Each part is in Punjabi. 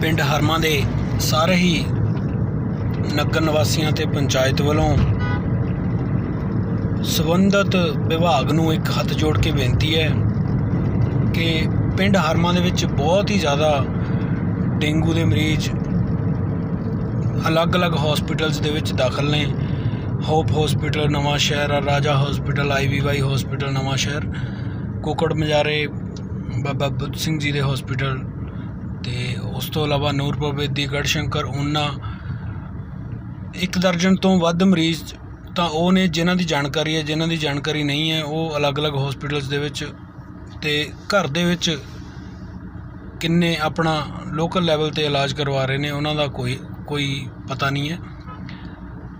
ਪਿੰਡ ਹਰਮਾ ਦੇ ਸਾਰੇ ਹੀ ਨਗਰ ਨਿਵਾਸੀਆਂ ਤੇ ਪੰਚਾਇਤ ਵੱਲੋਂ ਸਬੰਧਤ ਵਿਭਾਗ ਨੂੰ ਇੱਕ ਹੱਥ ਜੋੜ ਕੇ ਬੇਨਤੀ ਹੈ ਕਿ ਪਿੰਡ ਹਰਮਾ ਦੇ ਵਿੱਚ ਬਹੁਤ ਹੀ ਜ਼ਿਆਦਾ ਡੇਂਗੂ ਦੇ ਮਰੀਜ਼ ਅਲੱਗ-ਅਲੱਗ ਹਸਪੀਟਲਸ ਦੇ ਵਿੱਚ ਦਾਖਲ ਨੇ। ਹੋਪ ਹਸਪੀਟਲ ਨਵਾਂ ਸ਼ਹਿਰ ਰਾਜਾ ਹਸਪੀਟਲ ਆਈਵੀਵਾਈ ਹਸਪੀਟਲ ਨਵਾਂ ਸ਼ਹਿਰ, ਕੁਕੜ ਮਜਾਰੇ ਬਾਬਾ ਬੁੱਧ ਸਿੰਘ ਜੀ ਦੇ ਹਸਪੀਟਲ ਅਤੇ ਉਸ ਤੋਂ ਇਲਾਵਾ ਨੂਰਪੁਰ ਬੇਦੀ ਗੜਸ਼ੰਕਰ ਉਨਾ ਇੱਕ ਦਰਜਨ ਤੋਂ ਵੱਧ ਮਰੀਜ਼ ਤਾਂ ਉਹ ਨੇ ਜਿਨ੍ਹਾਂ ਦੀ ਜਾਣਕਾਰੀ ਹੈ, ਜਿਨ੍ਹਾਂ ਦੀ ਜਾਣਕਾਰੀ ਨਹੀਂ ਹੈ, ਉਹ ਅਲੱਗ-ਅਲੱਗ ਹਸਪੀਟਲਸ ਦੇ ਵਿੱਚ ਤੇ ਘਰ ਦੇ ਵਿੱਚ ਕਿੰਨੇ ਆਪਣਾ ਲੋਕਲ ਲੈਵਲ ਤੇ ਇਲਾਜ ਕਰਵਾ ਰਹੇ ਨੇ, ਉਹਨਾਂ ਦਾ ਕੋਈ ਕੋਈ ਪਤਾ ਨਹੀਂ ਹੈ।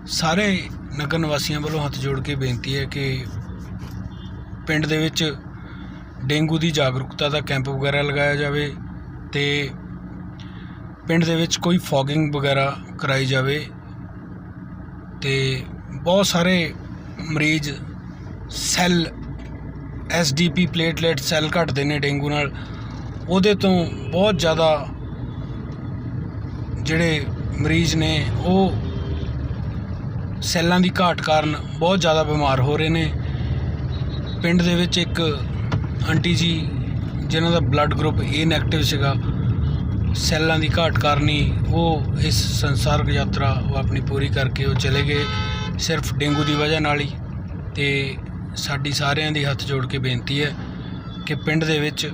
ਸਾਰੇ ਨਗਰ ਨਿਵਾਸੀਆਂ ਵੱਲੋਂ ਹੱਥ ਜੋੜ ਕੇ ਬੇਨਤੀ ਹੈ ਕਿ ਪਿੰਡ ਦੇ ਵਿੱਚ ਡੇਂਗੂ ਦੀ ਜਾਗਰੂਕਤਾ ਦਾ ਕੈਂਪ ਵਗੈਰਾ ਲਗਾਇਆ ਜਾਵੇ ਅਤੇ ਪਿੰਡ ਦੇ ਵਿੱਚ ਕੋਈ ਫੋਗਿੰਗ ਵਗੈਰਾ ਕਰਾਈ ਜਾਵੇ ਅਤੇ ਬਹੁਤ ਸਾਰੇ ਮਰੀਜ਼ ਸੈੱਲ ਐਸਡੀਪੀ ਪਲੇਟਲੇਟ ਸੈੱਲ ਘਟਦੇ ਨੇ ਡੇਂਗੂ ਨਾਲ। ਉਹਦੇ ਤੋਂ ਬਹੁਤ ਜ਼ਿਆਦਾ ਜਿਹੜੇ ਮਰੀਜ਼ ਨੇ, ਉਹ ਸੈੱਲਾਂ ਦੀ ਘਾਟ ਕਾਰਨ ਬਹੁਤ ਜ਼ਿਆਦਾ ਬਿਮਾਰ ਹੋ ਰਹੇ ਨੇ। ਪਿੰਡ ਦੇ ਵਿੱਚ ਇੱਕ ਆਂਟੀ ਜੀ, ਜਿਨ੍ਹਾਂ ਦਾ ਬਲੱਡ ਗਰੁੱਪ ਏ ਨੈਗੇਟਿਵ ਸੀਗਾ ਸੈੱਲਾਂ ਦੀ ਘਾਟ ਕਾਰਨ ਹੀ ਉਹ ਇਸ ਸੰਸਾਰਕ ਯਾਤਰਾ ਉਹ ਆਪਣੀ ਪੂਰੀ ਕਰਕੇ ਉਹ ਚਲੇ ਗਏ, ਸਿਰਫ ਡੇਂਗੂ ਦੀ ਵਜ੍ਹਾ ਨਾਲ ਹੀ। ਤੇ ਸਾਡੀ ਸਾਰਿਆਂ ਦੀ ਹੱਥ ਜੋੜ ਕੇ ਬੇਨਤੀ ਹੈ ਕਿ ਪਿੰਡ ਦੇ ਵਿੱਚ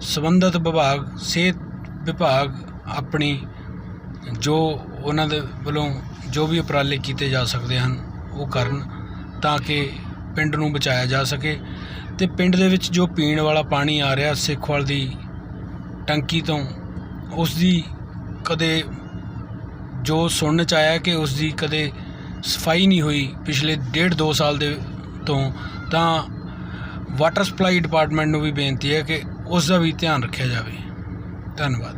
ਸੰਬੰਧਿਤ ਵਿਭਾਗ, ਸਿਹਤ ਵਿਭਾਗ ਆਪਣੀ ਜੋ ਉਹਨਾਂ ਦੇ ਵੱਲੋਂ ਜੋ ਵੀ ਉਪਰਾਲੇ ਕੀਤੇ ਜਾ ਸਕਦੇ ਹਨ ਉਹ ਕਰਨ ਤਾਂ ਕਿ ਪਿੰਡ ਨੂੰ ਬਚਾਇਆ ਜਾ ਸਕੇ। ਤੇ ਪਿੰਡ ਦੇ ਵਿੱਚ ਜੋ ਪੀਣ ਵਾਲਾ ਪਾਣੀ ਆ ਰਿਹਾ ਸਿੱਖਵਾਲ ਦੀ ਟੰਕੀ ਤੋਂ ਉਸ ਦੀ ਕਦੇ ਜੋ ਸੁਣਨ ਚ ਆਇਆ ਕਿ ਉਸ ਦੀ ਕਦੇ ਸਫ਼ਾਈ ਨਹੀਂ ਹੋਈ ਪਿਛਲੇ ਡੇਢ ਦੋ ਸਾਲ ਦੇ ਤੋਂ ਤਾਂ ਵਾਟਰ ਸਪਲਾਈ ਡਿਪਾਰਟਮੈਂਟ ਨੂੰ ਵੀ ਬੇਨਤੀ ਹੈ ਕਿ ਉਸ ਦਾ ਵੀ ਧਿਆਨ ਰੱਖਿਆ ਜਾਵੇ। ਧੰਨਵਾਦ।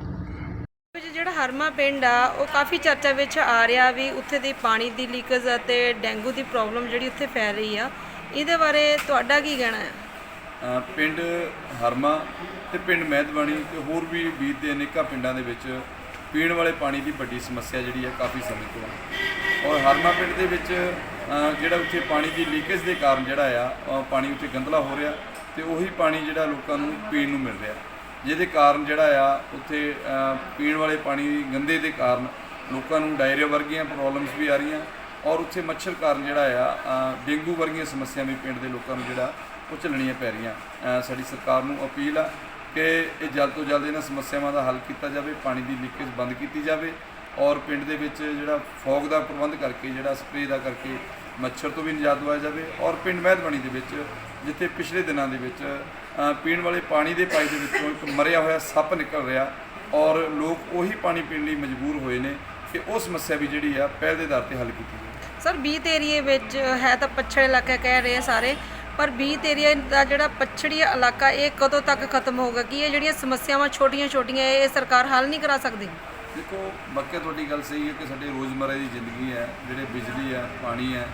ਵਿੱਚ ਜਿਹੜਾ ਹਰਮਾ ਪਿੰਡ ਆ ਉਹ ਕਾਫੀ ਚਰਚਾ ਵਿੱਚ ਆ ਰਿਹਾ ਵੀ ਉੱਥੇ ਦੀ ਪਾਣੀ ਦੀ ਲੀਕੇਜ ਅਤੇ ਡੇਂਗੂ ਦੀ ਪ੍ਰੋਬਲਮ ਜਿਹੜੀ ਉੱਥੇ ਫੈਲ ਰਹੀ ਆ ਇਹਦੇ ਬਾਰੇ ਤੁਹਾਡਾ ਕੀ ਕਹਿਣਾ ਹੈ? ਪਿੰਡ ਹਰਮਾ ਤੇ ਪਿੰਡ ਮਹਿਦਵਾਨੀ ਤੇ ਹੋਰ ਵੀ ਬੀਤ ਦੇ ਅਨੇਕਾਂ ਪਿੰਡਾਂ ਦੇ ਵਿੱਚ ਪੀਣ ਵਾਲੇ ਪਾਣੀ ਦੀ ਵੱਡੀ ਸਮੱਸਿਆ ਜਿਹੜੀ ਹੈ ਕਾਫੀ ਸਮੇਂ ਤੋਂ ਹੈ। ਔਰ ਹਰਮਾ ਪਿੰਡ ਦੇ ਵਿੱਚ ਜਿਹੜਾ ਉੱਥੇ ਪਾਣੀ ਦੀ ਲੀਕੇਜ ਦੇ ਕਾਰਨ ਜਿਹੜਾ ਆ ਪਾਣੀ ਉੱਥੇ ਗੰਦਲਾ ਹੋ ਰਿਹਾ ਤੇ ਉਹੀ ਪਾਣੀ ਜਿਹੜਾ ਲੋਕਾਂ ਨੂੰ ਪੀਣ ਨੂੰ ਮਿਲ ਰਿਹਾ। ਜਿਹਦੇ ਕਾਰਨ ਜਿਹੜਾ ਆ, ਉੱਥੇ ਪੀਣ ਵਾਲੇ ਪਾਣੀ ਗੰਦੇ ਦੇ ਕਾਰਨ ਲੋਕਾਂ ਨੂੰ ਡਾਇਰੀਆ ਵਰਗੀਆਂ ਪ੍ਰੋਬਲਮਸ ਵੀ ਆ ਰਹੀਆਂ ਔਰ ਉੱਥੇ ਮੱਛਰ ਕਾਰਨ ਜਿਹੜਾ ਆ ਡੇਂਗੂ ਵਰਗੀਆਂ ਸਮੱਸਿਆਵਾਂ ਵੀ ਪਿੰਡ ਦੇ ਲੋਕਾਂ ਨੂੰ ਜਿਹੜਾ ਉਹ ਝੱਲਣੀਆਂ ਪੈ ਰਹੀਆਂ। ਸਾਡੀ ਸਰਕਾਰ ਨੂੰ ਅਪੀਲ ਆ ਕਿ ਇਹ ਜਲਦ ਤੋਂ ਜਲਦ ਇਹਨਾਂ ਸਮੱਸਿਆਵਾਂ ਦਾ ਹੱਲ ਕੀਤਾ ਜਾਵੇ, ਪਾਣੀ ਦੀ ਲੀਕੇਜ ਬੰਦ ਕੀਤੀ ਜਾਵੇ ਔਰ ਪਿੰਡ ਦੇ ਵਿੱਚ ਜਿਹੜਾ ਫੌਗ ਦਾ ਪ੍ਰਬੰਧ ਕਰਕੇ, ਜਿਹੜਾ ਸਪਰੇਅ ਦਾ ਕਰਕੇ ਮੱਛਰ ਤੋਂ ਵੀ ਨਿਜਾਤ ਦਿਵਾਇਆ ਜਾਵੇ ਔਰ ਪਿੰਡ ਮਹਿਦਵਾਨੀ ਦੇ ਵਿੱਚ, ਜਿੱਥੇ ਪਿਛਲੇ ਦਿਨਾਂ ਦੇ ਵਿੱਚ ਪੀਣ ਵਾਲੇ ਪਾਣੀ ਦੇ ਪਾਈਪ ਦੇ ਵਿੱਚੋਂ ਇੱਕ ਮਰਿਆ ਹੋਇਆ ਸੱਪ ਨਿਕਲ ਰਿਹਾ ਔਰ ਲੋਕ ਉਹੀ ਪਾਣੀ ਪੀਣ ਲਈ ਮਜਬੂਰ ਹੋਏ ਨੇ ਕਿ ਉਹ ਸਮੱਸਿਆ ਵੀ ਜਿਹੜੀ ਆ ਪਹਿਲ ਦੇ ਆਧਾਰ ਤੇ ਹੱਲ ਕੀਤੀ ਜਾਵੇ। ਸਰ, ਬੀਤ ਏਰੀਏ ਵਿੱਚ ਹੈ ਤਾਂ ਪੱਛੜ ਇਲਾਕਾ ਕਹਿ ਰਹੇ ਆ ਸਾਰੇ। ਪਰ ਬੀਤ ਏਰੀਆ ਦਾ ਜਿਹੜਾ ਪੱਛੜੀ ਇਲਾਕਾ, ਇਹ ਕਦੋਂ ਤੱਕ ਖਤਮ ਹੋਊਗਾ? ਕੀ ਇਹ ਜਿਹੜੀਆਂ ਸਮੱਸਿਆਵਾਂ ਛੋਟੀਆਂ-ਛੋਟੀਆਂ ਇਹ ਸਰਕਾਰ ਹੱਲ ਨਹੀਂ ਕਰਾ ਸਕਦੀ? ਦੇਖੋ ਬਾਕੀ ਤੁਹਾਡੀ ਗੱਲ ਸਹੀ ਹੈ ਕਿ ਸਾਡੇ ਰੋਜ਼ਮਰਰਾ ਦੀ ਜ਼ਿੰਦਗੀ ਹੈ, ਜਿਹੜੇ ਬਿਜਲੀ ਹੈ, ਪਾਣੀ ਹੈ,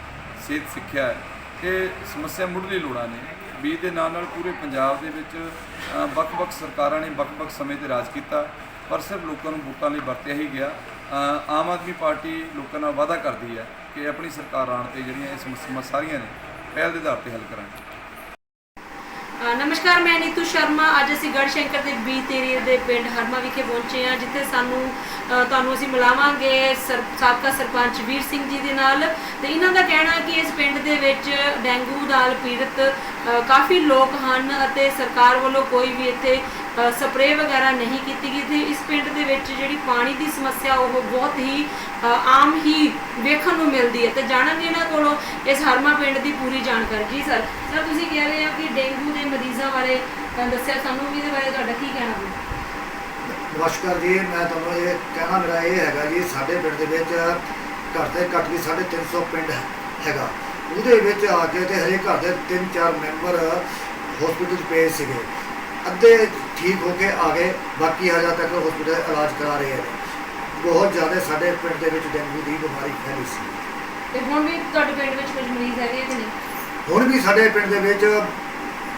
ਸਿਹਤ ਸਿੱਖਿਆ ਹੈ, ਇਹ ਸਮੱਸਿਆ ਮੁੱਢਲੀ ਲੋੜਾਂ ਨੇ। ਬੀਜ ਦੇ ਨਾਲ ਨਾਲ ਪੂਰੇ ਪੰਜਾਬ ਦੇ ਵਿੱਚ ਵੱਖ-ਵੱਖ ਸਰਕਾਰਾਂ ਨੇ ਵੱਖ-ਵੱਖ ਸਮੇਂ ਤੇ ਰਾਜ ਕੀਤਾ, ਪਰ ਸਿਰਫ ਲੋਕਾਂ ਨੂੰ ਵੋਟਾਂ ਲਈ ਵਰਤਿਆ ਹੀ ਗਿਆ। ਆਮ ਆਦਮੀ ਪਾਰਟੀ ਲੋਕਾਂ ਨਾਲ ਵਾਅਦਾ ਕਰਦੀ ਹੈ ਕਿ ਆਪਣੀ ਸਰਕਾਰ ਆਉਣ ਤੇ ਜਿਹੜੀਆਂ ਇਹ ਸਮੱਸਿਆਵਾਂ ਸਾਰੀਆਂ ਨੇ ਪਹਿਲ ਦੇ ਆਧਾਰ ਤੇ ਹੱਲ ਕਰਾਂਗੇ। ਨਮਸਕਾਰ, ਮੈਂ ਨੀਤੂ ਸ਼ਰਮਾ। ਅੱਜ ਅਸੀਂ ਗੜਸ਼ੰਕਰ ਦੇ ਬੀਤ ਏਰੀਏ ਦੇ ਪਿੰਡ ਹਰਮਾ ਵਿਖੇ ਪਹੁੰਚੇ ਹਾਂ, ਜਿੱਥੇ ਸਾਨੂੰ ਤੁਹਾਨੂੰ ਅਸੀਂ ਮਿਲਾਵਾਂਗੇ ਸਰ- ਸਾਬਕਾ ਸਰਪੰਚ ਵੀਰ ਸਿੰਘ ਜੀ ਦੇ ਨਾਲ। ਤੇ ਇਹਨਾਂ ਦਾ ਕਹਿਣਾ ਕਿ ਇਸ ਪਿੰਡ ਦੇ ਵਿੱਚ ਡੇਂਗੂ ਨਾਲ ਪੀੜਤ ਕਾਫੀ ਲੋਕ ਹਨ ਅਤੇ ਸਰਕਾਰ ਵੱਲੋਂ ਕੋਈ ਵੀ ਇੱਥੇ ਸਪਰੇਅ ਵਗੈਰਾ ਨਹੀਂ ਕੀਤੀ ਗਈ ਤੇ ਇਸ ਪਿੰਡ ਦੇ ਵਿੱਚ ਜਿਹੜੀ ਪਾਣੀ ਦੀ ਸਮੱਸਿਆ ਉਹ ਬਹੁਤ ਹੀ ਅ, ਆਮ ਹੀ ਵੇਖਣ ਨੂੰ ਮਿਲਦੀ ਹੈ। ਤੇ ਜਾਣਾਂਗੇ ਇਹਨਾਂ ਕੋਲੋਂ ਇਸ ਹਰਮਾ ਪਿੰਡ ਦੀ ਪੂਰੀ ਜਾਣਕਾਰੀ। ਜੀ ਸਰ ਸਰ ਤੁਸੀਂ ਕਹਿ ਰਹੇ ਹੋ ਕਿ ਡੇਂਗੂ ਦੇ ਮਰੀਜ਼ਾਂ ਬਾਰੇ ਦੱਸਿਆ ਸਾਨੂੰ ਵੀ ਇਹਦੇ ਬਾਰੇ ਤੁਹਾਡਾ ਕੀ ਕਹਿਣਾ ਹੈ ਨਮਸਕਾਰ ਜੀ ਮੈਂ ਤੁਹਾਨੂੰ ਇਹ ਕਹਿਣਾ ਮੇਰਾ ਇਹ ਹੈਗਾ ਜੀ ਸਾਡੇ ਪਿੰਡ ਦੇ ਵਿੱਚ ਘੱਟ ਤੋਂ ਘੱਟ ਵੀ 350 ਪਿੰਡ ਹੈਗਾ। ਉਹਦੇ ਵਿੱਚ ਆ ਕੇ ਤੇ ਹਰੇ ਘਰ ਦੇ 3-4 ਮੈਂਬਰ ਹਸਪੀਟਲ 'ਚ ਪਏ ਸੀਗੇ। ਅੱਧੇ ਠੀਕ ਹੋ ਕੇ ਆ ਗਏ ਬਾਕੀ ਹਜੇ ਤੱਕ ਹਸਪੀਟਲ ਇਲਾਜ ਕਰਾ ਰਹੇ ਨੇ ਬਹੁਤ ਜ਼ਿਆਦਾ ਸਾਡੇ ਪਿੰਡ ਦੇ ਵਿੱਚ ਡੇਂਗੂ ਦੀ ਬਿਮਾਰੀ ਫੈਲੀ ਸੀ। ਤੇ ਹੁਣ ਵੀ ਤੁਹਾਡੇ ਪਿੰਡ ਵਿੱਚ ਕੁਝ ਮਰੀਜ਼ ਹੈਗੇ ਕਿ ਨਹੀਂ? ਹੁਣ ਵੀ ਸਾਡੇ ਪਿੰਡ ਦੇ ਵਿੱਚ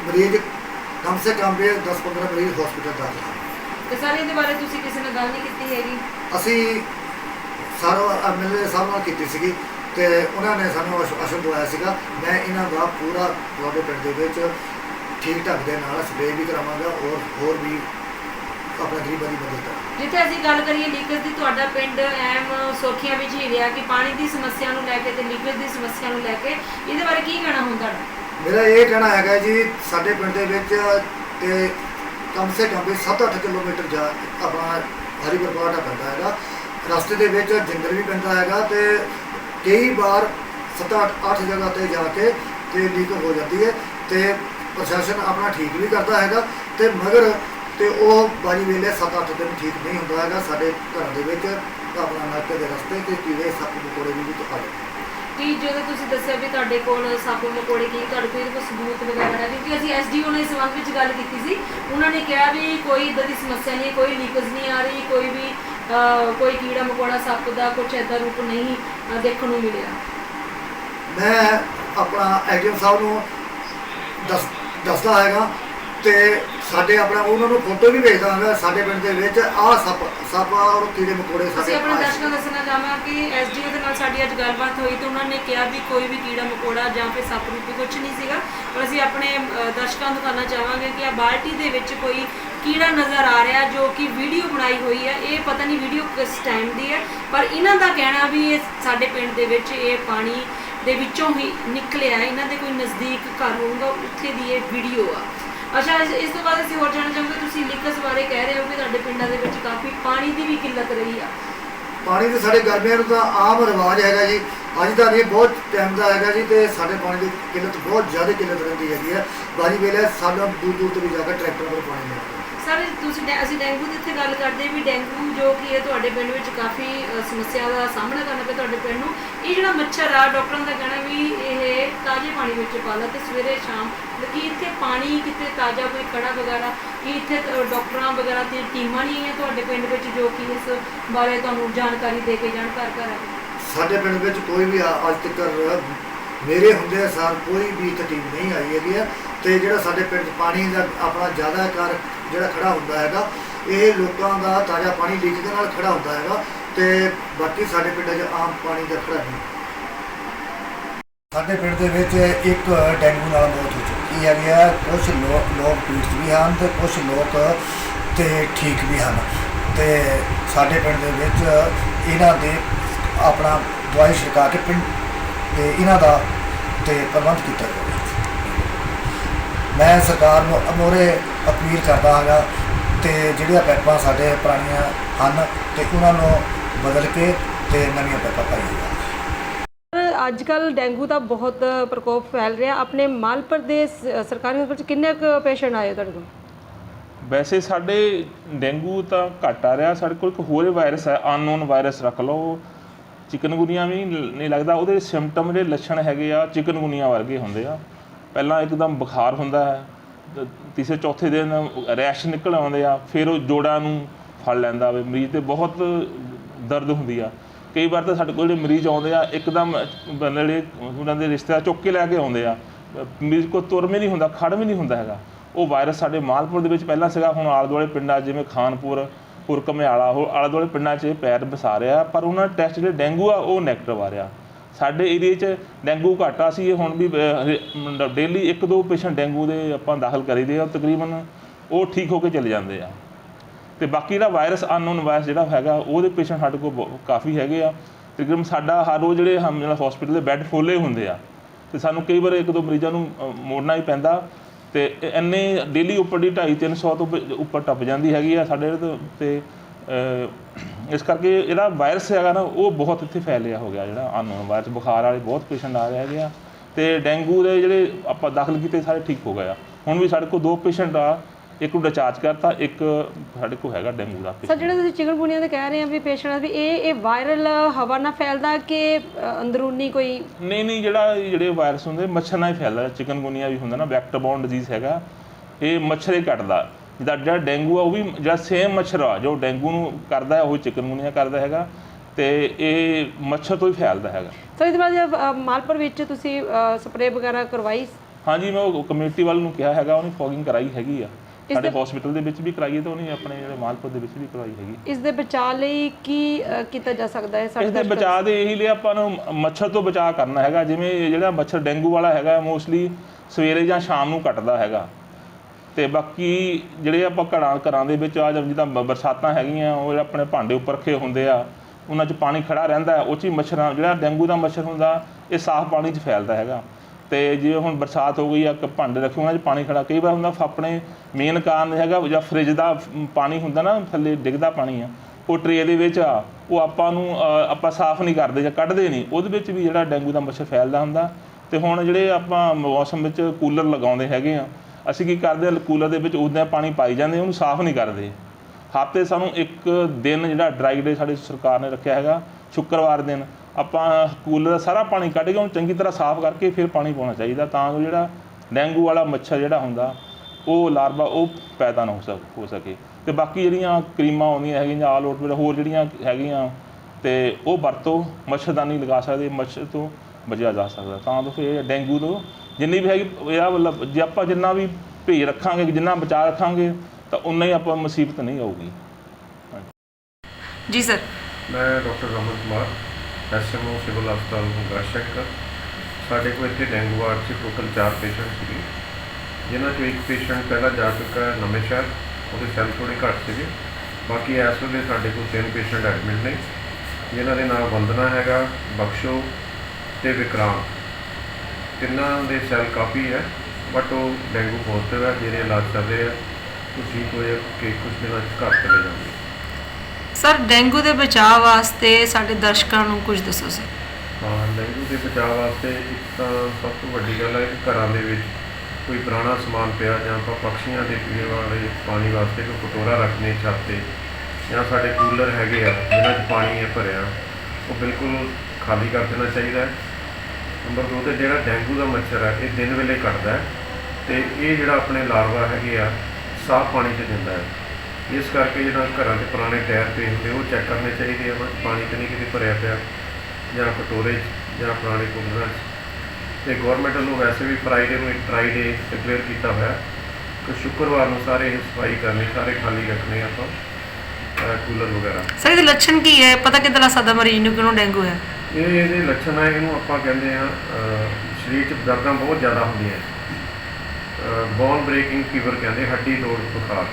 ਮਰੀਜ਼ ਕਮ ਸੇ ਕਮ ਵੀ 10-15 ਮਰੀਜ਼ ਹਸਪੀਟਲ ਦਾਖਲ ਹਨ। ਤੇ ਸਰ ਇਹਦੇ ਬਾਰੇ ਤੁਸੀਂ ਕਿਸੇ ਨਾਲ ਗੱਲ ਨਹੀਂ ਕੀਤੀ ਹੈਗੀ? ਅਸੀਂ ਸਾਰੋ ਐਮਐਲਏ ਸਾਹਿਬ ਨਾਲ ਕੀਤੀ ਸੀਗੀ ਤੇ ਉਹਨਾਂ ਨੇ ਸਾਨੂੰ ਅਸ਼- ਅਸ਼ਰ ਦਵਾਇਆ ਸੀਗਾ। ਮੈਂ ਇਹਨਾਂ ਦਾ ਪੂਰਾ ਤੁਹਾਡੇ ਪਿੰਡ ਦੇ ਵਿੱਚ ਠੀਕ ਢੰਗ ਦੇ ਨਾਲ ਸਪਰੇਅ ਵੀ ਕਰਾਵਾਂਗਾ ਔਰ ਹੋਰ ਵੀ ਆਪਣਾ ਗਰੀਬਾਂ ਦੀ ਮਦਦ ਕਰਾਂਗਾ। ਜਿੱਥੇ ਅਸੀਂ ਗੱਲ ਕਰੀਏ ਲੀਕੇਜ ਦੀ ਤੁਹਾਡਾ ਪਿੰਡ ਐਮ ਸੋਖੀਆਂ ਵਿੱਚ ਹੀ ਰਿਹਾ ਕਿ ਪਾਣੀ ਦੀ ਸਮੱਸਿਆ ਨੂੰ ਲੈ ਕੇ ਤੇ ਲੀਕੇਜ ਦੀ ਸਮੱਸਿਆ ਨੂੰ ਲੈ ਕੇ ਇਹਦੇ ਬਾਰੇ ਕੀ ਕਹਿਣਾ ਹੁੰਦਾ ਮੇਰਾ ਇਹ ਕਹਿਣਾ ਹੈਗਾ ਜੀ ਸਾਡੇ ਪਿੰਡ ਦੇ ਵਿੱਚ ਤੇ ਕਮ ਸੇ ਕਮ ਵੀ 7-8 ਕਿਲੋਮੀਟਰ ਜਾ ਆਪਣਾ ਹਰੀਪੁਰ ਬਾੜਾ ਪੈਂਦਾ ਹੈਗਾ। ਰਸਤੇ ਦੇ ਵਿੱਚ ਜੰਗਲ ਵੀ ਪੈਂਦਾ ਹੈਗਾ ਤੇ ਕਈ ਵਾਰ 7-8 ਜਗ੍ਹਾ ਤੇ ਜਾ ਕੇ ਤੇ ਲੀਕ ਹੋ ਜਾਂਦੀ ਹੈ ਤੇ ਪ੍ਰਸ਼ਾਸਨ ਆਪਣਾ ਠੀਕ ਵੀ ਕਰਦਾ ਹੈਗਾ ਤੇ ਮਗਰ ਤੇ ਉਹ ਬਾਰੀ ਵੇਲੇ 7-8 ਦਿਨ ਠੀਕ ਨਹੀਂ ਹੁੰਦਾ ਹੈਗਾ ਸਾਡੇ ਘਰਾਂ ਦੇ ਵਿੱਚ ਆਪਣਾ ਨਲਕੇ ਦੇ ਰਸਤੇ ਤੇ ਕੀੜੇ ਸੱਪ ਮਕੌੜੇ ਵੀ ਵਿੱਚ ਆ ਜਾਂਦੇ ਕਿ ਜਦੋਂ ਤੁਸੀਂ ਦੱਸਿਆ ਵੀ ਤੁਹਾਡੇ ਕੋਲ ਸੱਪ ਮਕੌੜੇ ਕੀ ਤੁਹਾਡੇ ਕੋਲ ਕੋਈ ਸਬੂਤ ਵਗੈਰਾ ਹੈ? ਕਿਉਂਕਿ ਅਸੀਂ ਐਸਡੀਓ ਨਾਲ ਇਸ ਸੰਬੰਧ ਵਿੱਚ ਗੱਲ ਕੀਤੀ ਸੀ। ਉਹਨਾਂ ਨੇ ਕਿਹਾ ਵੀ ਕੋਈ ਇਦਾਂ ਦੀ ਸਮੱਸਿਆ ਨਹੀਂ ਕੋਈ ਲੀਕੇਜ ਨਹੀਂ ਆ ਰਹੀ ਕੋਈ ਵੀ ਕੋਈ ਕੀੜਾ ਮਕੌੜਾ ਸੱਪ ਦਾ ਕੁਝ ਐਦਾ ਰੂਪ ਨਹੀਂ ਦੇਖਣ ਨੂੰ ਮਿਲਿਆ। ਮੈਂ ਆਪਣਾ ਐਗਜ਼ਮ ਸਾਹਿਬ ਨੂੰ ਦੱਸ ਦੱਸਦਾ ਹੈਗਾ ਤੇ ਸਾਡੇ ਆਪਣਾ ਉਹਨਾਂ ਨੂੰ ਫੋਟੋ ਵੀ ਭੇਜਦਾ ਹਾਂ ਸਾਡੇ ਪਿੰਡ ਦੇ ਵਿੱਚ। ਆਹ ਸੱਪ ਸੱਪ ਔਰ ਕੀੜੇ ਮਕੌੜੇ ਅਸੀਂ ਸਾਡੇ ਆਪਣੇ ਆਏ ਦਰਸ਼ਕਾਂ ਨੂੰ ਦੱਸਣਾ ਚਾਹਾਂਗਾ ਕਿ ਐਸਡੀਓ ਦੇ ਨਾਲ ਸਾਡੀ ਅੱਜ ਗੱਲਬਾਤ ਹੋਈ ਤੇ ਉਹਨਾਂ ਨੇ ਕਿਹਾ ਵੀ ਕੋਈ ਵੀ ਕੀੜਾ ਮਕੌੜਾ ਜਾਂ ਫਿਰ ਸੱਪ ਰੂਪੀ ਕੁਝ ਨਹੀਂ ਸੀਗਾ। ਪਰ ਅਸੀਂ ਆਪਣੇ ਦਰਸ਼ਕਾਂ ਨੂੰ ਦਿਖਾਉਣਾ ਚਾਹਾਂਗੇ ਕਿ ਆ ਬਾਲਟੀ ਦੇ ਵਿੱਚ ਕੋਈ ਕੀੜਾ ਨਜ਼ਰ ਆ ਰਿਹਾ ਜੋ ਕਿ ਵੀਡੀਓ ਬਣਾਈ ਹੋਈ ਹੈ ਇਹ ਪਤਾ ਨਹੀਂ ਵੀਡੀਓ ਕਿਸ ਟਾਈਮ ਦੀ ਹੈ ਪਰ ਇਹਨਾਂ ਦਾ ਕਹਿਣਾ ਵੀ ਇਹ ਸਾਡੇ ਪਿੰਡ ਦੇ ਵਿੱਚ ਇਹ ਪਾਣੀ ਦੇ ਵਿੱਚੋਂ ਹੀ ਨਿਕਲਿਆ ਇਹਨਾਂ ਦੇ ਕੋਈ ਨਜ਼ਦੀਕ ਘਰ ਹੋਊਗਾ, ਉੱਥੇ ਦੀ ਇਹ ਵੀਡੀਓ ਆ। ਅੱਛਾ, ਇਸ ਤੋਂ ਬਾਅਦ ਅਸੀਂ ਹੋਰ ਜਾਣਨਾ ਚਾਹਾਂਗੇ, ਤੁਸੀਂ ਲੀਕਸ ਬਾਰੇ ਕਹਿ ਰਹੇ ਹੋ ਕਿ ਤੁਹਾਡੇ ਪਿੰਡਾਂ ਦੇ ਵਿੱਚ ਕਾਫੀ ਪਾਣੀ ਦੀ ਵੀ ਕਿੱਲਤ ਰਹੀ ਆ। ਪਾਣੀ ਦੇ ਸਾਡੇ ਗਰਮੀਆਂ ਨੂੰ ਤਾਂ ਆਮ ਰਿਵਾਜ ਹੈਗਾ ਜੀ। ਅੱਜ ਦਾ ਨਹੀਂ, ਬਹੁਤ ਟਾਈਮ ਦਾ ਹੈਗਾ ਜੀ ਤੇ ਸਾਡੇ ਪਾਣੀ ਦੀ ਕਿੱਲਤ ਬਹੁਤ ਜ਼ਿਆਦਾ ਕਿੱਲਤ ਰਹਿੰਦੀ ਹੈਗੀ ਹੈ ਬਾਰੀ ਵੇਲੇ ਸਾਨੂੰ ਦੂਰ ਦੂਰ ਤੋਂ ਵੀ ਜਾ ਕੇ ਟਰੈਕਟਰ ਪਰ ਪਾਣੀ ਮਿਲਦਾ। ਸਰ ਤੁਸੀਂ ਡੈ- ਅਸੀਂ ਡੇਂਗੂ ਦੀ ਇੱਥੇ ਗੱਲ ਕਰਦੇ ਵੀ ਡੇਂਗੂ ਜੋ ਕਿ ਹੈ ਤੁਹਾਡੇ ਪਿੰਡ ਵਿੱਚ ਕਾਫੀ ਅ, ਸਮੱਸਿਆ ਦਾ ਸਾਹਮਣਾ ਕਰਨਾ ਪਿਆ ਤੁਹਾਡੇ ਪਿੰਡ ਨੂੰ ਇਹ ਜਿਹੜਾ ਮੱਛਰ ਆ ਡਾਕਟਰਾਂ ਦਾ ਕਹਿਣਾ ਵੀ ਇਹ ਤਾਜ਼ੇ ਪਾਣੀ ਵਿੱਚ ਪਾਲਾ ਤੇ ਸਵੇਰੇ ਸ਼ਾਮ ਕਿ ਇੱਥੇ ਪਾਣੀ ਕਿਤੇ ਤਾਜ਼ਾ ਕੋਈ ਕੜਾ ਵਗੈਰਾ ਕੀ ਇੱਥੇ ਅ, ਡਾਕਟਰਾਂ ਵਗੈਰਾ ਦੀ ਟੀਮਾਂ ਨਹੀਂ ਆਈਆਂ ਤੁਹਾਡੇ ਪਿੰਡ ਵਿੱਚ ਜੋ ਕਿ ਇਸ ਬਾਰੇ ਤੁਹਾਨੂੰ ਜਾਣਕਾਰੀ ਦੇ ਕੇ ਜਾਣ ਘਰ ਘਰ ਆ ਕੇ? ਸਾਡੇ ਪਿੰਡ ਵਿੱਚ ਕੋਈ ਵੀ ਆ- ਅੱਜ ਤੱਕ ਮੇਰੇ ਹੁੰਦੇ ਸਾਰ ਕੋਈ ਵੀ ਇੱਥੇ ਨਹੀਂ ਆਈ ਹੈਗੀ ਹੈ ਤੇ ਜਿਹੜਾ ਸਾਡੇ ਪਿੰਡ ਪਾਣੀ ਦਾ ਆਪਣਾ ਜ਼ਿਆਦਾ ਕਰ ਜਿਹੜਾ ਖੜਾ ਹੁੰਦਾ ਹੈਗਾ, ਇਹ ਲੋਕਾਂ ਦਾ ਤਾਜ਼ਾ ਪਾਣੀ ਲੀਕ ਦੇ ਨਾਲ ਖੜਾ ਹੁੰਦਾ ਹੈਗਾ ਤੇ ਬਾਕੀ ਸਾਡੇ ਪਿੰਡਾਂ 'ਚ ਆਮ ਪਾਣੀ ਦਾ ਖੜਾ ਨਹੀਂ। ਸਾਡੇ ਪਿੰਡ ਦੇ ਵਿੱਚ ਇੱਕ ਡੈਂਗੂ ਨਾਲ ਮੌਤ ਹੋ ਚੁੱਕੀ ਹੈਗੀ ਹੈ ਕੁਝ ਲੋਕ ਲੋਕ ਪੀੜਤ ਵੀ ਹਨ ਤੇ ਕੁਝ ਲੋਕ ਤੇ ਠੀਕ ਵੀ ਹਨ। ਤੇ ਸਾਡੇ ਪਿੰਡ ਦੇ ਵਿੱਚ ਇਹਨਾਂ ਦੇ ਆਪਣਾ ਦਵਾਈ ਛਿੜਕਾ ਕੇ ਪਿੰਡ ਤੇ ਇਹਨਾਂ ਦਾ ਤੇ ਪ੍ਰਬੰਧ ਕੀਤਾ ਜਾਵੇ। ਮੈਂ ਸਰਕਾਰ ਨੂੰ ਮੋਰੇ ਅਪੀਲ ਕਰਦਾ ਹਾਂਗਾ ਤੇ ਜਿਹੜੀਆਂ ਪੈਪਾਂ ਸਾਡੇ ਪੁਰਾਣੀਆਂ ਹਨ ਤੇ ਉਹਨਾਂ ਨੂੰ ਬਦਲ ਕੇ ਤੇ ਨਵੀਆਂ ਪੈਪਾਂ ਪਾਈਆਂ ਜਾਣ। ਅੱਜ ਕੱਲ ਡੇਂਗੂ ਦਾ ਬਹੁਤ ਪ੍ਰਕੋਪ ਫੈਲ ਰਿਹਾ। ਆਪਣੇ ਮਾਲਪੁਰ ਦੇ ਸਰਕਾਰੀ ਹਸਪਤਾਲ 'ਚ ਕਿੰਨੇ ਕੁ ਪੇਸ਼ੈਂਟ ਆਏ ਤੁਹਾਡੇ ਕੋਲ? ਵੈਸੇ ਸਾਡੇ ਡੇਂਗੂ ਤਾਂ ਘੱਟ ਆ ਰਿਹਾ। ਸਾਡੇ ਕੋਲ ਇੱਕ ਹੋਰ ਵਾਇਰਸ ਹੈ ਅਨਨੋਨ ਵਾਇਰਸ ਰੱਖ ਲਓ। ਚਿਕਨਗੁਨੀਆ ਵੀ ਨਹੀਂ ਲੱਗਦਾ। ਉਹਦੇ ਸਿੰਪਟਮ ਜਿਹੜੇ ਲੱਛਣ ਹੈਗੇ ਆ ਚਿਕਨਗੁਨੀਆ ਵਰਗੇ ਹੁੰਦੇ ਆ। ਪਹਿਲਾਂ ਇੱਕਦਮ ਬੁਖਾਰ ਹੁੰਦਾ ਹੈ ਤੀਸਰੇ ਚੌਥੇ ਦਿਨ ਰੈਸ਼ ਨਿਕਲ ਆਉਂਦੇ ਆ, ਫਿਰ ਉਹ ਜੋੜਾਂ ਨੂੰ ਫੜ ਲੈਂਦਾ ਵੇ ਮਰੀਜ਼ ਤੇ ਬਹੁਤ ਦਰਦ ਹੁੰਦੀ ਆ। ਕਈ ਵਾਰ ਤਾਂ ਸਾਡੇ ਕੋਲ ਜਿਹੜੇ ਮਰੀਜ਼ ਆਉਂਦੇ ਆ, ਇੱਕਦਮ ਬੰਦੇ ਜਿਹੜੇ ਉਹਨਾਂ ਦੇ ਰਿਸ਼ਤੇਦਾਰ ਚੁੱਕ ਕੇ ਲੈ ਕੇ ਆਉਂਦੇ ਆ। ਮਰੀਜ਼ ਕੋ ਤੁਰ ਵੀ ਨਹੀਂ ਹੁੰਦਾ, ਖੜ ਵੀ ਨਹੀਂ ਹੁੰਦਾ ਹੈਗਾ। ਉਹ ਵਾਇਰਸ ਸਾਡੇ ਮਾਲਪੁਰ ਦੇ ਵਿੱਚ ਪਹਿਲਾਂ ਸੀਗਾ, ਹੁਣ ਆਲੇ ਦੁਆਲੇ ਪਿੰਡਾਂ ਜਿਵੇਂ ਖਾਨਪੁਰ, ਪੁਰ ਕਮਿਆਲਾ, ਉਹ ਆਲੇ ਦੁਆਲੇ ਪਿੰਡਾਂ 'ਚ ਇਹ ਪੈਰ ਵਸਾ ਰਿਹਾ, ਪਰ ਉਹਨਾਂ ਟੈਸਟ ਜਿਹੜੇ ਡੇਂਗੂ ਆ, ਉਹ ਨੈਗੇਟਿਵ ਆ ਰਿਹਾ। ਸਾਡੇ ਏਰੀਏ 'ਚ ਡੈਂਗੂ ਘੱਟ ਸੀ ਹੁਣ ਵੀ ਡੇਲੀ ਇੱਕ ਦੋ ਪੇਸ਼ੈਂਟ ਡੈਂਗੂ ਦੇ ਆਪਾਂ ਦਾਖਲ ਕਰੀਦੇ ਆ, ਤਕਰੀਬਨ ਉਹ ਠੀਕ ਹੋ ਕੇ ਚਲੇ ਜਾਂਦੇ ਆ। ਤੇ ਬਾਕੀ ਜਿਹੜਾ ਵਾਇਰਸ ਅਨਨੋਨ ਵਾਇਰਸ ਜਿਹੜਾ ਹੈਗਾ, ਉਹਦੇ ਪੇਸ਼ੈਂਟ ਸਾਡੇ ਕੋਲ ਬਹੁ- ਕਾਫੀ ਹੈਗੇ ਆ। ਤਕਰੀਬਨ ਸਾਡਾ ਹਰ ਰੋਜ਼ ਜਿਹੜੇ ਹਮ ਜਿਹੜਾ ਹਸਪੀਟਲ ਦੇ ਬੈੱਡ ਫੁੱਲੇ ਹੁੰਦੇ ਆ। ਤੇ ਸਾਨੂੰ ਕਈ ਵਾਰ ਇੱਕ ਦੋ ਮਰੀਜ਼ਾਂ ਨੂੰ ਮੋੜਨਾ ਹੀ ਪੈਂਦਾ। ਤੇ ਇੰਨੇ ਡੇਲੀ ਉੱਪਰ ਦੀ 2.5 300 ਤੋਂ ਪ- ਉੱਪਰ ਟੱਪ ਜਾਂਦੀ ਹੈਗੀ ਆ ਸਾਡੇ ਤੇ- ਤੇ ਇਸ ਕਰਕੇ ਜਿਹੜਾ ਵਾਇਰਸ ਹੈਗਾ ਨਾ ਉਹ ਬਹੁਤ ਇੱਥੇ ਫੈਲਿਆ ਹੋ ਗਿਆ ਜਿਹੜਾ ਅਨਨੋਨ ਵਾਇਰਸ ਬੁਖਾਰ ਵਾਲੇ ਬਹੁਤ ਪੇਸ਼ੈਂਟ ਆ ਰਹੇ ਹੈਗੇ ਆ। ਤੇ ਡੇਂਗੂ ਦੇ ਜਿਹੜੇ ਆਪਾਂ ਦਾਖਲ ਕੀਤੇ ਸਾਰੇ ਠੀਕ ਹੋ ਗਏ ਆ। ਹੁਣ ਵੀ ਸਾਡੇ ਕੋਲ ਦੋ ਪੇਸ਼ੈਂਟ ਆ ਇੱਕ ਨੂੰ ਡਿਸਚਾਰਜ ਕਰਤਾ ਇੱਕ ਸਾਡੇ ਕੋਲ ਹੈਗਾ ਡੇਂਗੂ ਦਾ ਸਰ। ਜਿਹੜਾ ਤੁਸੀਂ ਚਿਕਨਗੁਨੀਆ ਦੇ ਕਹਿ ਰਹੇ ਆ ਵੀ ਪੇਸ਼ੈਂਟ ਵੀ ਇਹ ਇਹ ਵਾਇਰਲ ਹਵਾ ਨਾਲ ਫੈਲਦਾ ਕਿ ਅੰਦਰੂਨੀ ਕੋਈ? ਨਹੀਂ ਨਹੀਂ ਜਿਹੜਾ ਜਿਹੜੇ ਵਾਇਰਸ ਹੁੰਦੇ ਮੱਛਰ ਨਾਲ ਹੀ ਫੈਲਦਾ। ਚਿਕਨਗੁਨੀਆ ਵੀ ਹੁੰਦਾ ਨਾ ਵੈਕਟਰ ਬਾਉਂਡ ਡਿਜ਼ੀਜ਼ ਹੈਗਾ। ਇਹ ਮੱਛਰ ਹੀ ਕੱਟਦਾ। ਜਿਹਦਾ ਜਿਹੜਾ ਡੇਂਗੂ ਆ ਉਹ ਵੀ ਜਿਹੜਾ ਸੇਮ ਮੱਛਰ ਆ ਜੋ ਡੇਂਗੂ ਨੂੰ ਕਰਦਾ ਹੈ ਉਹ ਚਿਕਨਗੁਨੀਆ ਕਰਦਾ ਹੈਗਾ ਤੇ ਇਹ ਮੱਛਰ ਤੋਂ ਹੀ ਫੈਲਦਾ ਹੈਗਾ। ਸਰ ਇਹਦੇ ਬਾਅਦ ਅ, ਮਾਲਪੁਰ ਵਿੱਚ ਤੁਸੀਂ ਸਪਰੇਅ ਵਗੈਰਾ ਕਰਵਾਈ? ਹਾਂਜੀ ਮੈਂ ਉਹ ਕਮੇਟੀ ਵੱਲ ਨੂੰ ਕਿਹਾ ਹੈਗਾ ਉਹਨੇ ਫੋਗਿੰਗ ਕਰਾਈ ਹੈਗੀ ਆ। ਸਾਡੇ ਹਸਪੀਟਲ ਦੇ ਵਿੱਚ ਵੀ ਕਰਾਈਏ ਤੇ ਉਹਨੇ ਆਪਣੇ ਜਿਹੜੇ ਮਾਲਪੁਰ ਦੇ ਵਿੱਚ ਵੀ ਕਰਵਾਈ ਹੈਗੀ। ਇਸ ਦੇ ਬਚਾਅ ਲਈ ਕੀ ਅ, ਕੀਤਾ ਜਾ ਸਕਦਾ ਹੈ ਸਾਡੇ ਇਸ ਦੇ ਦਰਸ਼ਕਾਂ ਬਚਾਅ ਦੇ ਇਹੀ ਲਈ ਆਪਾਂ ਨੂੰ ਮ- ਮੱਛਰ ਤੋਂ ਬਚਾਅ ਕਰਨਾ ਹੈਗਾ ਜਿਵੇਂ ਜਿਹੜਾ ਮੱਛਰ ਡੇਂਗੂ ਵਾਲਾ ਹੈਗਾ ਮੋਸਟਲੀ ਸਵੇਰੇ ਜਾਂ ਸ਼ਾਮ ਨੂੰ ਕੱਟਦਾ ਹੈਗਾ। ਤੇ ਬਾਕੀ ਜਿਹੜੇ ਆਪਾਂ ਘਰਾਂ ਘਰਾਂ ਦੇ ਵਿੱਚ ਆ ਜਾਂ ਜਿੱਦਾਂ ਬ- ਬਰਸਾਤਾਂ ਹੈਗੀਆਂ, ਉਹ ਜਿਹੜੇ ਆਪਣੇ ਭਾਂਡੇ ਉੱਪਰ ਰੱਖੇ ਹੁੰਦੇ ਆ, ਉਹਨਾਂ 'ਚ ਪਾਣੀ ਖੜਾ ਰਹਿੰਦਾ ਉਹ 'ਚ ਹੀ ਮੱਛਰਾਂ, ਜਿਹੜਾ ਡੈਂਗੂ ਦਾ ਮੱਛਰ ਹੁੰਦਾ, ਇਹ ਸਾਫ਼ ਪਾਣੀ 'ਚ ਫੈਲਦਾ ਹੈਗਾ। ਤੇ ਜਿਵੇਂ ਹੁਣ ਬਰਸਾਤ ਹੋ ਗਈ ਆ ਭਾਂਡੇ ਰੱਖੇ ਉਹਨਾਂ 'ਚ ਪਾਣੀ ਖੜਾ, ਕਈ ਵਾਰ ਹੁੰਦਾ ਆਪਣੇ ਮੇਨ ਕਾਰਨ ਹੈਗਾ, ਜਾਂ ਫ੍ਰਿਜ ਦਾ ਫ- ਪਾਣੀ ਹੁੰਦਾ ਨਾ, ਥੱਲੇ ਡਿੱਗਦਾ ਪਾਣੀ ਆ, ਉਹ ਟਰੇ ਦੇ ਵਿੱਚ ਆ, ਉਹ ਆਪਾਂ ਨੂੰ ਆਪਾਂ ਸਾਫ਼ ਨਹੀਂ ਕਰਦੇ ਜਾਂ ਕੱਢਦੇ ਨਹੀਂ, ਉਹਦੇ ਵਿੱਚ ਵੀ ਜਿਹੜਾ ਡੈਂਗੂ ਦਾ ਮੱਛਰ ਫੈਲਦਾ ਹੁੰਦਾ। ਤੇ ਹੁਣ ਜਿਹੜੇ ਆਪਾਂ ਮੌਸਮ ਵਿੱਚ ਕੂਲਰ ਲਗਾਉਂਦੇ ਹੈਗੇ ਆ ਅਸੀਂ ਕੀ ਕਰਦੇ ਆ ਕੂਲਰ ਦੇ ਵਿੱਚ ਉਦਾਂ ਪਾਣੀ ਪਾਈ ਜਾਂਦੇ ਉਹਨੂੰ ਸਾਫ਼ ਨਹੀਂ ਕਰਦੇ। ਹਫ਼ਤੇ ਸਾਨੂੰ ਇੱਕ ਦਿਨ ਜਿਹੜਾ ਡਰਾਈ ਡੇ ਸਾਡੀ ਸਰਕਾਰ ਨੇ ਰੱਖਿਆ ਹੈਗਾ, ਸ਼ੁੱਕਰਵਾਰ ਦਿਨ, ਆਪਾਂ ਕੂਲਰ ਦਾ ਸਾਰਾ ਪਾਣੀ ਕੱਢ ਕੇ ਉਹਨੂੰ ਚੰਗੀ ਤਰ੍ਹਾਂ ਸਾਫ਼ ਕਰਕੇ ਫਿਰ ਪਾਣੀ ਪਾਉਣਾ ਚਾਹੀਦਾ ਤਾਂ ਜੋ ਜਿਹੜਾ ਡੈਂਗੂ ਵਾਲਾ ਮੱਛਰ ਜਿਹੜਾ ਹੁੰਦਾ, ਉਹ ਲਾਰਵਾ ਉਹ ਪੈਦਾ ਨਾ ਹੋ ਸਕ, ਹੋ ਸਕੇ। ਤੇ ਬਾਕੀ ਜਿਹੜੀਆਂ ਕਰੀਮਾਂ ਆਉਂਦੀਆਂ ਹੈਗੀਆਂ ਆਲ ਆਊਟ ਹੋਰ ਜਿਹੜੀਆਂ ਹੈਗੀਆਂ, ਤੇ ਉਹ ਵਰਤੋ ਮੱਛਰਦਾਨੀ ਲਗਾ ਸਕਦੇ, ਮੱਛਰ ਤੋਂ ਬਚਿਆ ਜਾ ਸਕਦਾ। ਤਾਂ ਜੋ ਫਿਰ ਡੇਂਗੂ ਤੋਂ ਜਿੰਨੀ ਵੀ ਹੈਗੀ ਇਹਦਾ ਮਤਲਬ ਜੇ ਆਪਾਂ ਜਿੰਨਾ ਵੀ ਭੇਜ ਰੱਖਾਂਗੇ ਜਿੰਨਾ ਬਚਾ ਰੱਖਾਂਗੇ ਤਾਂ ਉਨਾ ਹੀ ਆਪਾਂ ਮੁਸੀਬਤ ਨਹੀਂ ਆਊਗੀ। ਜੀ ਸਰ। ਮੈਂ doctor Raman Kumar SMO civil ਹਸਪਤਾਲ ਗੜਸ਼ੰਕਰ ਸਾਡੇ ਕੋਲ ਇੱਥੇ ਡੇਂਗੂ ਵਾਰਡ 'ਚ ਟੋਟਲ 4 ਪੇਸ਼ੈਂਟ ਸੀਗੇ। ਜਿਨ੍ਹਾਂ 'ਚੋਂ ਇੱਕ ਪੇਸ਼ੈਂਟ ਪਹਿਲਾਂ ਜਾ ਚੁੱਕਾ ਹੈ ਨਵੇਂ ਸ਼ਹਿਰ ਉਹਦੇ ਸੈੱਲ ਥੋੜ੍ਹੇ ਘੱਟ ਸੀਗੇ। ਬਾਕੀ ਇਸ ਵੇਲੇ ਸਾਡੇ ਕੋਲ ਤਿੰਨ ਪੇਸ਼ੈਂਟ ਐਡਮਿਟ ਨੇ ਜਿਨ੍ਹਾਂ ਦੇ ਨਾਮ ਵੰਦਨਾ ਹੈਗਾ ਬਖਸ਼ੋ ਤੇ ਵਿਕਰਾਂਤ। ਤਿੰਨਾਂ ਦੇ ਸੈੱਲ ਕਾਫੀ ਹੈ ਬਟ ਉਹ ਡੇਂਗੂ ਪੋਜ਼ਿਟਿਵ ਹੈ ਜਿਹੜੇ ਇਲਾਜ ਚੱਲ ਰਹੇ ਆ ਠੀਕ ਹੋਏ ਕਿ ਕੁਝ ਦਿਨਾਂ 'ਚ ਘਰ ਚਲੇ ਜਾਣਗੇ। ਸਰ ਡੇਂਗੂ ਦੇ ਬਚਾਅ ਵਾਸਤੇ ਸਾਡੇ ਦਰਸ਼ਕਾਂ ਨੂੰ ਕੁਝ ਦੱਸੋ ਸਰ ਹਾਂ ਡੇਂਗੂ ਦੇ ਬਚਾਅ ਵਾਸਤੇ ਇੱਕ ਤਾਂ ਸਭ ਤੋਂ ਵੱਡੀ ਗੱਲ ਹੈ ਕਿ ਘਰਾਂ ਦੇ ਵਿੱਚ ਕੋਈ ਪੁਰਾਣਾ ਸਮਾਨ ਪਿਆ ਜਾਂ ਆਪਾਂ ਪਕਸ਼ੀਆਂ ਦੇ ਪੀਣ ਵਾਲੇ ਪਾਣੀ ਵਾਸਤੇ ਕੋਈ ਕਟੋਰਾ ਰੱਖਨੇ ਛੱਤ ਤੇ ਜਾਂ ਸਾਡੇ ਕੂਲਰ ਹੈਗੇ ਆ ਜਿਨ੍ਹਾਂ 'ਚ ਪਾਣੀ ਹੈ ਭਰਿਆ ਉਹ ਬਿਲਕੁਲ ਖਾਲੀ ਕਰ ਦੇਣਾ ਚਾਹੀਦਾ ਹੈ। ਨੰਬਰ 2 ਤੇ ਜਿਹੜਾ ਡੈਂਗੂ ਦਾ ਮੱਛਰ ਹੈ ਇਹ ਦਿਨ ਵੇਲੇ ਕੱਟਦਾ ਹੈ ਤੇ ਇਹ ਜਿਹੜਾ ਆਪਣੇ ਲਾਰਵਾ ਹੈਗੇ ਆ, ਸਾਫ਼ ਪਾਣੀ 'ਚ ਦਿੰਦਾ ਹੈ। ਇਸ ਕਰਕੇ ਜਿਹੜਾ ਘਰਾਂ ਦੇ ਪੁਰਾਣੇ ਟਾਇਰ ਪਏ ਹੁੰਦੇ, ਉਹ ਚੈੱਕ ਕਰਨੇ ਚਾਹੀਦੇ ਆ, ਪਾਣੀ ਤੇ ਨਹੀਂ ਕਿਤੇ ਭਰਿਆ ਪਿਆ, ਜਾਂ ਕਟੋਰੇ 'ਚ, ਜਾਂ ਪੁਰਾਣੇ ਕੂਲਰਾਂ 'ਚ। ਤੇ ਗਵਰਨਮੈਂਟ ਵੱਲੋਂ ਵੈਸੇ ਵੀ ਫਰਾਈਡੇ ਨੂੰ ਇੱਕ ਟਰਾਈ ਡੇ ਡਿਕਲੇਅਰ ਕੀਤਾ ਹੋਇਆ। ਕਿ ਸ਼ੁੱਕਰਵਾਰ ਨੂੰ ਸਾਰੇ ਇਹ ਸਫ਼ਾਈ ਕਰਨੀ ਸਾਰੇ ਖਾਲੀ ਰੱਖਣੇ ਆਪਾਂ ਕੂਲਰ ਵਗੈਰਾ। ਸਰ, ਇਹਦੇ ਲੱਛਣ ਕੀ ਹੈ? ਪਤਾ ਕਿੱਦਾਂ ਲੱਗ ਸਕਦਾ ਮਰੀਜ਼ ਨੂੰ ਕਿਉਂ ਡੇਂਗੂ ਹੈ ਇਹ ਇਹਦੇ ਲੱਛਣ ਹੈ ਇਹਨੂੰ ਆਪਾਂ ਕਹਿੰਦੇ ਆ ਸਰੀਰ 'ਚ ਦਰਦਾਂ ਬਹੁਤ ਜ਼ਿਆਦਾ ਹੁੰਦੀਆਂ ਬੋਨ ਬ੍ਰੇਕਿੰਗ ਫੀਵਰ ਕਹਿੰਦੇ, ਹੱਡੀ ਤੋੜ ਬੁਖਾਰ।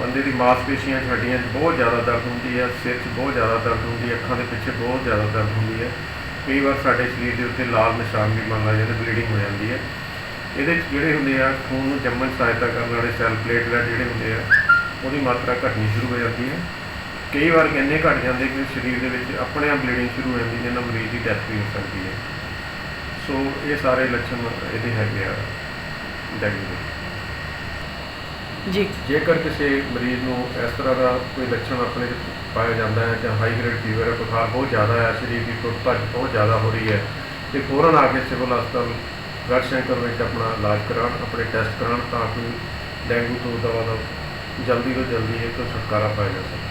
ਬੰਦੇ ਦੀ ਮਾਸਪੇਸ਼ੀਆਂ 'ਚ, ਹੱਡੀਆਂ 'ਚ ਬਹੁਤ ਜ਼ਿਆਦਾ ਦਰਦ ਹੁੰਦੀ ਹੈ ਸਿਰ 'ਚ ਬਹੁਤ ਜ਼ਿਆਦਾ ਦਰਦ ਹੁੰਦੀ ਹੈ ਅੱਖਾਂ ਦੇ ਪਿੱਛੇ ਬਹੁਤ ਜ਼ਿਆਦਾ ਦਰਦ ਹੁੰਦੀ ਹੈ ਕਈ ਵਾਰ ਸਾਡੇ ਸਰੀਰ ਦੇ ਉੱਤੇ ਲਾਲ ਨਿਸ਼ਾਨ ਵੀ ਬਣ ਲੱਗ ਜਾਂਦੇ ਬਲੀਡਿੰਗ ਹੋ ਜਾਂਦੀ ਹੈ ਇਹਦੇ 'ਚ ਜਿਹੜੇ ਹੁੰਦੇ ਆ, ਖੂਨ ਨੂੰ ਜੰਮਣ ਸਹਾਇਤਾ ਕਰਨ ਵਾਲੇ ਸੈੱਲ ਪਲੇਟਲੈਟ ਜਿਹੜੇ ਹੁੰਦੇ ਆ, ਉਹਦੀ ਮਾਤਰਾ ਘਟਣੀ ਸ਼ੁਰੂ ਹੋ ਜਾਂਦੀ ਹੈ ਕਈ ਵਾਰ ਇੰਨੇ ਘਟ ਜਾਂਦੇ ਕਿ ਸਰੀਰ ਦੇ ਵਿੱਚ ਆਪਣੇ ਆਪ ਬਲੀਡਿੰਗ ਸ਼ੁਰੂ ਹੋ ਜਾਂਦੀ ਜਿਹਨਾਂ ਨਾਲ ਮਰੀਜ਼ ਦੀ ਡੈਥ ਵੀ ਹੋ ਸਕਦੀ ਹੈ। ਸੋ ਇਹ ਸਾਰੇ ਲੱਛਣ ਇਹਦੇ ਹੈਗੇ ਆ ਡੈਂਗੂ ਦੇ। ਜੀ। ਜੇਕਰ ਕਿਸੇ ਮਰੀਜ਼ ਨੂੰ ਇਸ ਤਰ੍ਹਾਂ ਦਾ ਕੋਈ ਲੱਛਣ ਆਪਣੇ 'ਚ ਪਾਇਆ ਜਾਂਦਾ ਹੈ ਜਾਂ ਹਾਈ ਗ੍ਰੇਡ ਫੀਵਰ ਹੈ ਬੁਖਾਰ ਬਹੁਤ ਜ਼ਿਆਦਾ ਹੈ ਸਰੀਰ ਦੀ ਟੁੱਟ ਭੱਜ ਬਹੁਤ ਜ਼ਿਆਦਾ ਹੋ ਰਹੀ ਹੈ ਤੇ ਫੌਰਨ ਆ ਕੇ ਸਿਵਲ ਹਸਪਤਾਲ ਗੜਸ਼ੰਕਰ ਵਿੱਚ ਆਪਣਾ ਇਲਾਜ ਕਰਾਉਣ ਆਪਣੇ ਟੈਸਟ ਕਰਾਉਣ ਤਾਂ ਕਿ ਡੇਂਗੂ ਤੋਂ ਦਵਾ ਦਾ ਜਲਦੀ ਤੋਂ ਜਲਦੀ ਇਹ ਤੋਂ ਛੁਟਕਾਰਾ ਪਾਇਆ ਜਾ ਸਕੇ।